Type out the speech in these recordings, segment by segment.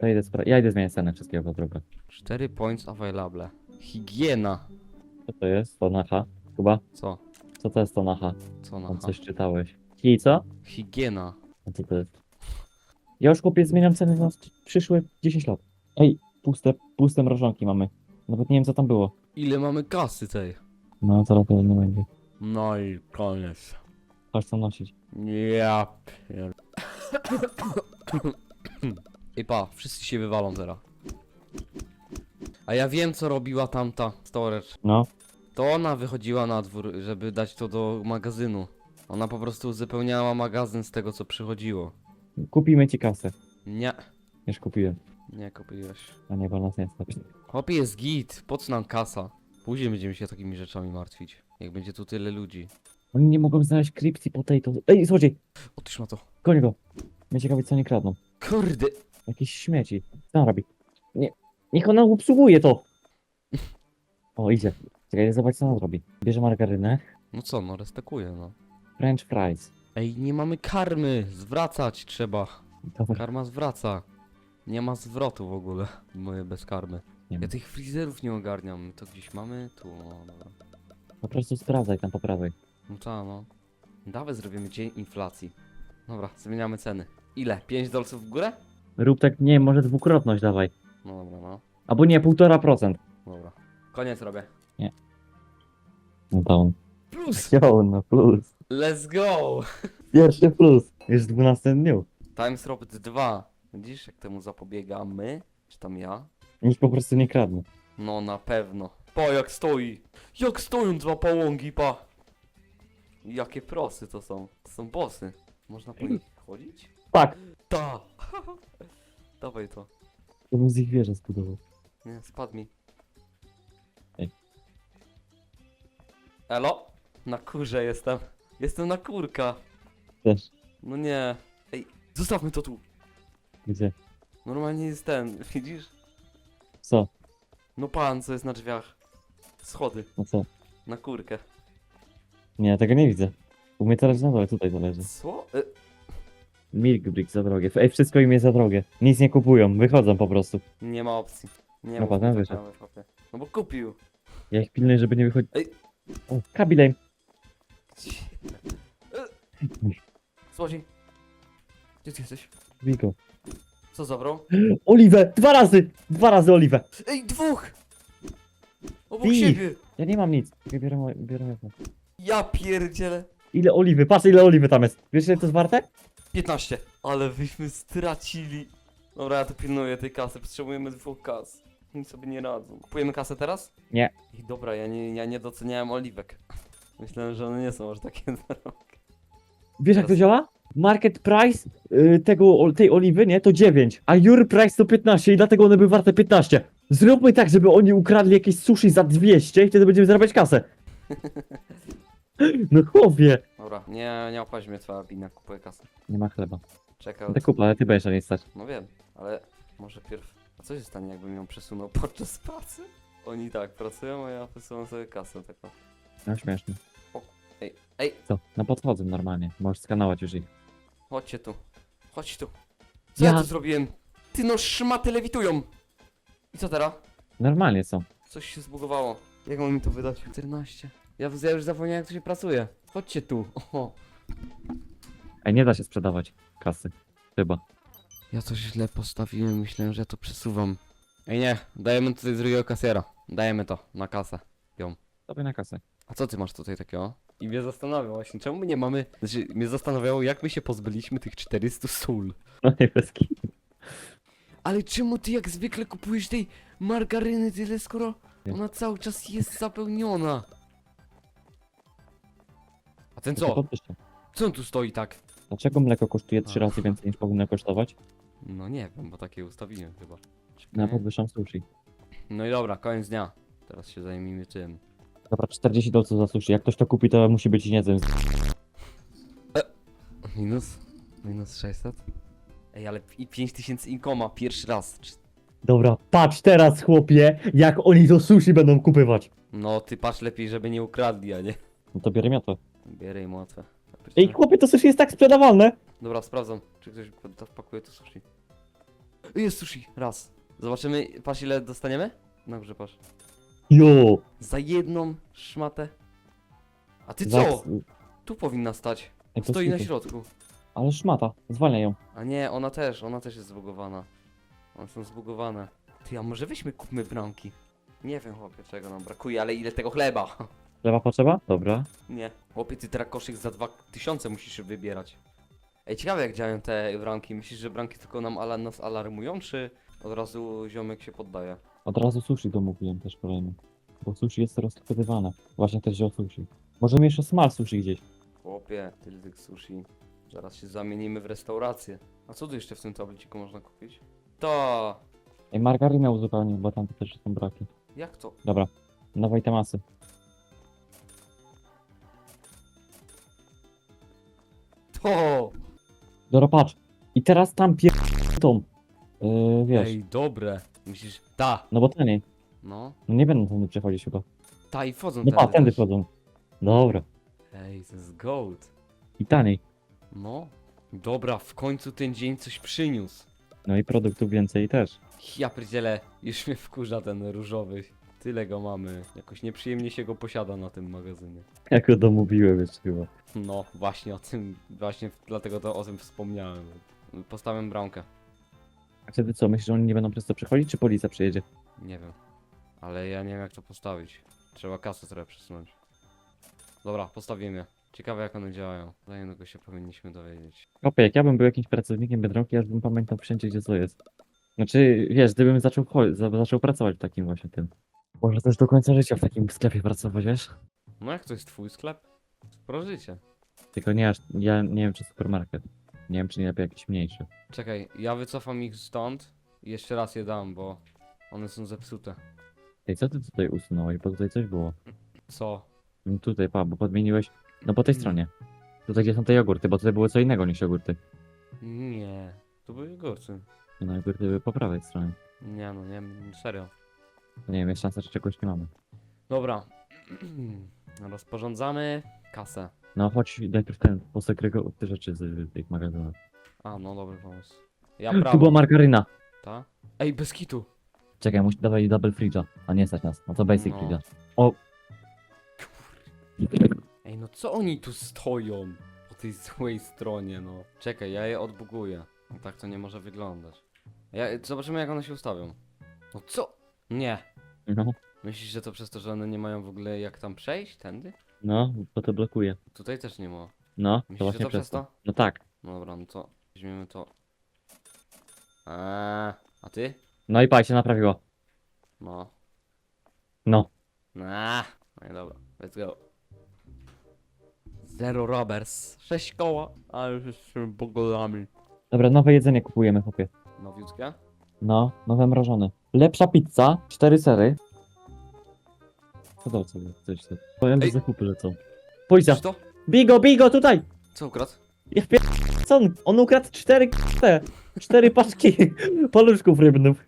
To idę spra- ja idę zmieniać cenę wszystkiego po drodze. 4 points available. Higiena. Co to jest? To na H? Chyba? Co? Co to jest to na H? Co na Tam H? coś czytałeś. I co? Higiena. A co to jest? Ja już kupię, zmieniam ceny na przyszłe 10 lat. Ej, puste, puste mrożonki mamy. Nawet nie wiem co tam było. Ile mamy kasy tej? No, zaraz to nie będzie. No i koniec. Chodź co nosić. Ja pier... I pa, wszyscy się wywalą teraz. A ja wiem co robiła tamta storage. No, To ona wychodziła na dwór, żeby dać to do magazynu. Ona po prostu uzupełniała magazyn z tego co przychodziło. kupimy ci kasę. Nie, Już kupiłem. nie kupiłeś. A nie, bo nas nie stać. Chłopie jest git, po co nam kasa? Później będziemy się takimi rzeczami martwić. Jak będzie tu tyle ludzi. Oni nie mogą znaleźć Crypty Potato. Ej, złodziej! Otóż ma to. Goń go! Mnie ciekawi co nie kradną. Kurde. Jakieś śmieci. Co on robi? Nie, niech ona obsługuje to! O, idzie. Czekaj, zobacz co on robi. Bierze margarynę. No co, no respekuję, no. French fries. Ej, nie mamy karmy! Zwracać trzeba. Dobra. Karma zwraca. Nie ma zwrotu w ogóle. Moje bez karmy. Nie ma. Ja tych freezerów nie ogarniam. To gdzieś mamy? Tu, o, dobra. Po prostu sprawdzaj tam po prawej. No ta, no. Dawaj zrobimy dzień inflacji. Dobra, zmieniamy ceny. Ile? 5 dolców w górę? Rób tak, nie może dwukrotność dawaj. No dobra, no. Albo nie, półtora procent. Dobra. Koniec robię. No to on. Plus! Wziął na plus. Let's go! Pierwszy plus. Już w 12 dniu. Times Robot 2. Widzisz, jak temu zapobiegamy? Czy tam ja? Nikt po prostu nie kradnie. No na pewno. Pa jak stoi. Jak stoją dwa pałągi, pa. Jakie prosy to są. To są bossy. Można po nich chodzić? Tak. Ta. Dawaj to. To bym z ich wieżę zbudował. Nie, spadł mi. Ej. Elo? Na kurze jestem. Jestem na kurka. Też. No nie. Ej, zostawmy to tu. Gdzie? Normalnie jest ten, widzisz? Co? No pan, co jest na drzwiach. Schody. No co? Na kurkę. Nie, tego nie widzę. U mnie teraz na dole, tutaj zależy. Co? E, Milk Brick za drogie. Ej, wszystko im jest za drogie. Nic nie kupują, wychodzą po prostu. Nie ma opcji. Nie No potem mi tak wyszedł. No bo kupił. Ja ich pilnuję, żeby nie wychodzić. Ej. O, kabilej. Złodziej. Gdzie ty jesteś? Wiko. Co zabrał? Oliwę! Dwa razy! Dwa razy oliwę! Ej, dwóch! Obok Ty. siebie! Ja nie mam nic. Biorę, biorę jedno. Ja pierdzielę. Ile oliwy? Patrz ile oliwy tam jest. Wiesz ile to jest warte? 15. Ale wyśmy stracili. Dobra, ja tu pilnuję tej kasy. Potrzebujemy dwóch kas. Oni sobie nie radzą. Kupujemy kasę teraz? Nie. I dobra, ja nie, ja nie doceniałem oliwek. Myślałem, że one nie są aż takie drogie. Wiesz jak to Teraz- działa? Market price y, tego, o- tej oliwy, nie? To 9, a your price to 15 i dlatego one były warte 15. Zróbmy tak, żeby oni ukradli jakieś sushi za 200 i wtedy będziemy zarabiać kasę. No chłopie. Dobra, nie, nie opaź mnie twoja wina. Kupuję kasę. Nie ma chleba. Czekaj. No to kup, ale ty będziesz na nie stać. No wiem, ale może pierw. A co się stanie, jakbym ją przesunął podczas pracy? Oni tak pracują, a ja przesuwam sobie kasę taką. No śmieszne. Ej, ej, Co? No podchodzą normalnie. Możesz skanować już ich. chodźcie tu. Chodź tu. Co ja, Ja- tu zrobiłem? Ty no szmaty lewitują! I co teraz? Normalnie są. Coś się zbugowało. Jak mam mi to wydać? 14. Ja, ja już zapomniałem jak to się pracuje. Chodźcie tu. Oho. Ej, nie da się sprzedawać kasy. Chyba. Ja coś źle postawiłem, myślałem, że ja to przesuwam. Ej nie, dajemy tutaj drugiego kasjera. Dajemy to na kasę. Sobie na kasę. A co ty masz tutaj takiego? I mnie zastanawia właśnie, czemu my nie mamy... Znaczy, mnie zastanawiało, jak my się pozbyliśmy tych 400 sól. No nie bez kitu. Ale czemu ty jak zwykle kupujesz tej margaryny tyle, skoro Nie. ona cały czas jest zapełniona? A ten co? Co on tu stoi tak? Dlaczego mleko kosztuje 3 A. razy więcej niż powinno kosztować? No nie wiem, bo takie ustawiłem chyba. Czekaj. No ja podwyższam sushi. No i dobra, koniec dnia. Teraz się zajmijmy tym. Dobra, 40 dolców za sushi. Jak ktoś to kupi, to musi być niezłym. Minus? Minus 600? Ej, ale i 5000 inkoma, pierwszy raz. Czy- Dobra, patrz teraz, chłopie, jak oni to sushi będą kupywać. No, ty patrz lepiej, żeby nie ukradli, a nie? No to bierę miotłę. Bierę im łatwe. Ej, chłopie, to sushi jest tak sprzedawalne. Dobra, sprawdzam, czy ktoś pod- pakuje to sushi. Jest sushi, raz. Zobaczymy, patrz ile dostaniemy? Na górze, patrz. Jo! Za jedną szmatę. A ty co? Tu powinna stać. Ej, to Stoi na środku. Ale szmata, zwalniaj ją. A nie, ona też, ona też jest zbugowana. One są zbugowane. Ty, a może weźmy, kupmy bramki? Nie wiem, chłopie, czego nam brakuje, ale ile tego chleba? Chleba potrzeba? Dobra. Nie. Chłopie, ty teraz koszyk za 2000 musisz wybierać. Ej, ciekawe jak działają te bramki. Myślisz, że bramki tylko nam ala nas alarmują, czy od razu ziomek się poddaje? Od razu sushi domówiłem też kolejny. Bo sushi jest rozchwytywane. Właśnie też wziął sushi. Możemy jeszcze smal sushi gdzieś. Chłopie, tyle tych sushi. Zaraz się zamienimy w restaurację. A co tu jeszcze w tym tabliciku można kupić? To. Ej, margarynę uzupełnię, bo tam też są braki. Jak to? Dobra. Dawaj te masy. To! Dobra, patrz. I teraz tam pier... tą. Yy, wiesz. Ej, dobre. Myślisz, ta. No bo taniej. No. No nie będą tędy przechodzić chyba. Ta i wchodzą No pa, tędy wchodzą. Dobra. Ej, to jest gold. I taniej. No. Dobra, w końcu ten dzień coś przyniósł. No i produktów więcej też. Ja pierdzielę, już mnie wkurza ten różowy. Tyle go mamy. Jakoś nieprzyjemnie się go posiada na tym magazynie. Jak go domówiłem jeszcze chyba. No, właśnie o tym, właśnie dlatego to o tym wspomniałem. Postawiam bramkę. A wtedy co, myślisz, że oni nie będą przez to przechodzić, czy policja przyjedzie? Nie wiem. Ale ja nie wiem jak to postawić. Trzeba kasę trochę przesunąć. Dobra, postawimy. Ciekawe jak one działają. Do jednego się powinniśmy dowiedzieć. Kopie, jak ja bym był jakimś pracownikiem Biedronki, ja już bym pamiętał wszędzie, gdzie co jest. Znaczy, wiesz, gdybym zaczął, cho- za- zaczął pracować w takim właśnie tym. Może też do końca życia w takim sklepie pracować, wiesz? No jak to jest twój sklep? Sporo życie. Tylko nie aż, ja nie wiem, czy supermarket. Nie wiem, czy nie lepiej jakiś mniejszy. Czekaj, ja wycofam ich stąd i jeszcze raz je dam, bo one są zepsute. Ej, co ty tutaj usunąłeś? Bo tutaj coś było. Co? No tutaj, pa, bo podmieniłeś, no po tej stronie. Tutaj, gdzie są te jogurty, bo tutaj było co innego niż jogurty. Nie, to były gorcy. No jogurty były po prawej stronie. Nie no, nie, serio. Nie wiem, jest szansa, że czegoś nie mamy. Dobra. Rozporządzamy kasę. No chodź najpierw ten, posegregować te rzeczy z tych magazynów. A, no dobry pomysł. Ja Tu była margaryna. ta? Ej, bez kitu. Czekaj, musi dawaj double fridge'a, a nie stać nas. No to basic No. fridge'a. O! Ej, no co oni tu stoją? Po tej złej stronie, no. Czekaj, ja je odbuguję. No tak to nie może wyglądać. Ja, zobaczymy jak one się ustawią. No co? Nie. No, Myślisz, że to przez to, że one nie mają w ogóle jak tam przejść? Tędy? no, bo to blokuje. Tutaj też nie ma. No, to Myślisz, że właśnie to przez to. No tak. No dobra, no to weźmiemy to. Eee, a ty? No i pa, się naprawiło. No. No. Nah. No i dobra, let's go. Zero robbers. Sześć koła, ale już jesteśmy bogolami. Dobra, nowe jedzenie kupujemy, chłopie. Nowiutkie? No, nowe mrożone. Lepsza pizza, cztery sery. Co to sobie coś tu? Powiem, że Ej. zakupy lecą. Policja! Czy to? Bigo, bigo, tutaj! Co ukradł? Ja pier... Co on? On ukradł cztery te, cztery paczki paluszków rybnych.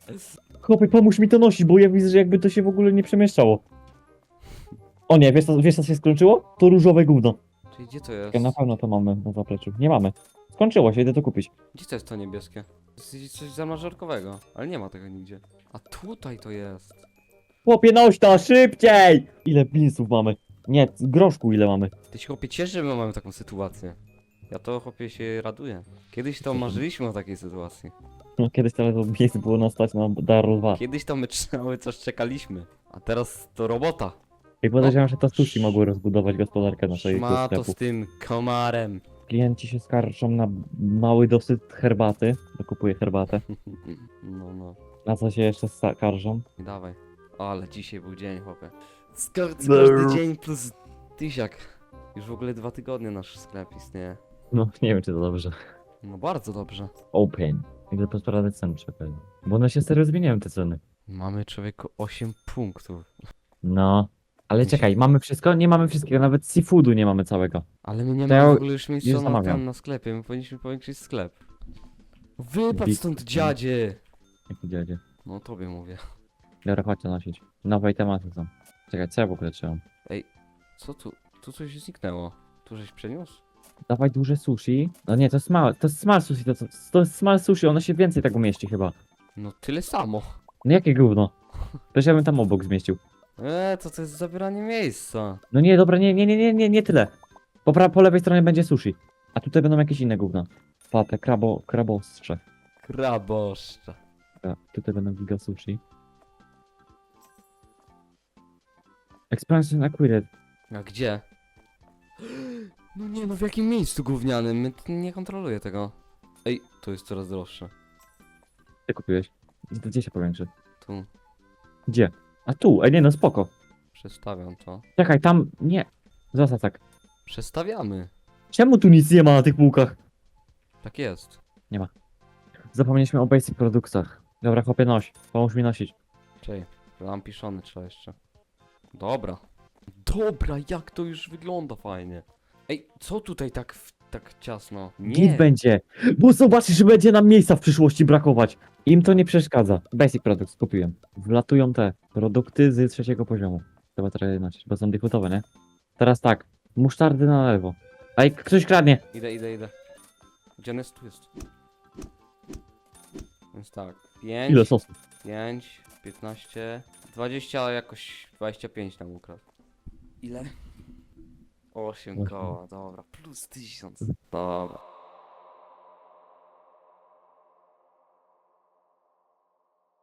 Chłopie, pomóż mi to nosić, bo ja widzę, że jakby to się w ogóle nie przemieszczało. O nie, wiesz co, wiesz co się skończyło? To różowe gówno. Czyli gdzie to jest? Czekaj, na pewno to mamy na zapleczu. Nie mamy. Skończyło się, idę to kupić. Gdzie to jest to niebieskie? To jest coś zamrażarkowego, ale nie ma tego nigdzie. A tutaj to jest. Chłopie, noś to, szybciej! Ile binsów mamy? Nie, groszku ile mamy? Ty się chłopie cieszy, że my mamy taką sytuację. Ja to chłopie się raduję. Kiedyś to marzyliśmy o takiej sytuacji. No kiedyś tyle to miejsc było na stać na Daru 2. Kiedyś to my cały czas czekaliśmy. A teraz to robota. I podejrzewam, że to sushi mogły rozbudować gospodarkę naszego Ma to sklepu. z tym komarem. Klienci się skarżą na mały dosyt herbaty. Dokupuję herbatę. No, no. Na co się jeszcze skarżą? I dawaj. O, ale dzisiaj był dzień, chłopie. Ka- z każdy dzień plus tysiak. Już w ogóle dwa tygodnie nasz sklep istnieje. No, nie wiem czy to dobrze. No bardzo dobrze. Open. Ile posprawdzać cen czekaj. Bo one się serio zmieniają te ceny. Mamy człowieku 8 punktów. No. Ale czekaj, mamy wszystko? Nie mamy wszystkiego, nawet seafoodu nie mamy całego. Ale my nie To mamy ja w ogóle już miejsca już na, zamawiam. ten, na sklepie, my powinniśmy powiększyć sklep. Wypadł Big- stąd dziadzie! Jaki dziadzie. No tobie mówię. Dobra, chodźcie nosić. Nowe tematy są. Czekaj, co ja w ogóle trzymam? Co tu? Tu coś zniknęło. Tu żeś przeniósł? Dawaj duże sushi. No nie, to jest małe, to jest small sushi, to, to, to jest small sushi, ono się więcej tego mieści chyba. No tyle samo. No jakie gówno? Przecież ja bym tam obok zmieścił. Eee, to to jest zabieranie miejsca. No nie, dobra, nie, nie, nie, nie, nie, nie tyle. Po, pra- po lewej stronie będzie sushi. A tutaj będą jakieś inne gówna. Papę, krabo, krabostrze. Kraboszcza. Dobra, tutaj będą giga sushi. Expansion Acquired. A gdzie? No nie, no w jakim miejscu gównianym? My t- nie kontroluję tego. Ej, to jest coraz droższe. Ty kupiłeś. Gdzie się powiększy? Tu, Gdzie? A tu, ej nie no spoko. przestawiam to. Czekaj, tam, nie. Zostaw tak. Przestawiamy. Czemu tu nic nie ma na tych półkach? Tak jest. Zapomnieliśmy o basic produktach. Dobra, chłopie noś. Pomóż mi nosić. Czej, lampiszony trzeba jeszcze. Dobra. Dobra, jak to już wygląda fajnie. Ej, co tutaj tak, w, tak ciasno? Git będzie. Bo zobaczysz, że będzie nam miejsca w przyszłości brakować. Im to nie przeszkadza. Basic products kupiłem. Wlatują te produkty z trzeciego poziomu. Trzeba teraz inaczej, bo są defaultowe, nie? Teraz tak. Musztardy na lewo. Ej, ktoś kradnie. Idę, idę, idę. Gdzie on jest? Tu jest. Więc tak, 5, Ile sosu? 5, 15, 20, ale jakoś 25 tam ukradł. Ile? 8 Osiem. koła, dobra, plus 1000. Dobra.